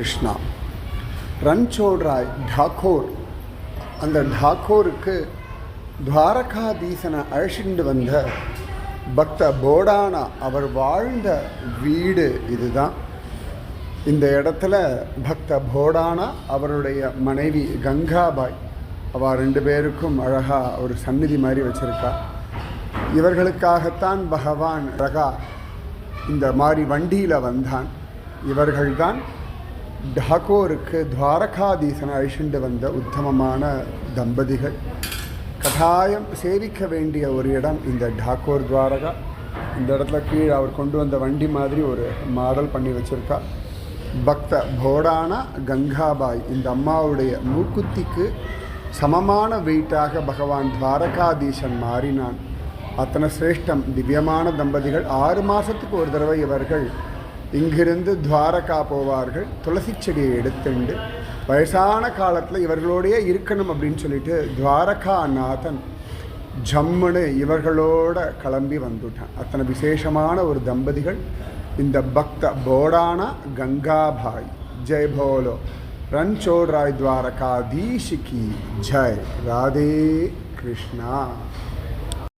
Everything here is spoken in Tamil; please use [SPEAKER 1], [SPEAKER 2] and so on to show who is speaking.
[SPEAKER 1] கிருஷ்ணா. ரன்சோட்ராய் டாகோர். அந்த டாகோருக்கு துவாரகாதீசனை அழைச்சிட்டு வந்த பக்த போடானா அவர் வாழ்ந்த வீடு இதுதான். இந்த இடத்துல பக்த போடானா அவருடைய மனைவி கங்காபாய் அவ ரெண்டு பேருக்கும் அழகாக ஒரு சந்நிதி மாதிரி வச்சுருக்கா. இவர்களுக்காகத்தான் பகவான் ரகா இந்த மாதிரி வண்டியில் வந்தான். இவர்கள்தான் டாகோருக்கு துவாரகாதீசனை அழிச்சுண்டு வந்த உத்தமமான தம்பதிகள் கட்டாயம் சேவிக்க வேண்டிய ஒரு இடம் இந்த டாகோர் துவாரகா. இந்த இடத்துல கீழே அவர் கொண்டு வந்த வண்டி மாதிரி ஒரு மாடல் பண்ணி வச்சுருக்கா. பக்த போடானா கங்காபாய் இந்த அம்மாவுடைய மூக்குத்திக்கு சமமான வெயிட்டாக பகவான் துவாரகாதீசன் மாறினான். அத்தனை சிரேஷ்டம் திவ்யமான தம்பதிகள் ஆறு மாதத்துக்கு ஒரு தடவை இவர்கள் இங்கிருந்து துவாரகா போவார்கள். துளசி செடியை எடுத்துண்டு வயசான காலத்தில் இவர்களோடையே இருக்கணும் அப்படின்னு சொல்லிட்டு துவாரகா நாதன் ஜம்முன்னு இவர்களோட கிளம்பி வந்துட்டான். அத்தனை விசேஷமான ஒரு தம்பதிகள். இந்த பக்த போடானா கங்காபாய் ஜெய் போலோ ரன்சோட் ராய் துவாரகாதீஷ் ஜெய். ராதே கிருஷ்ணா.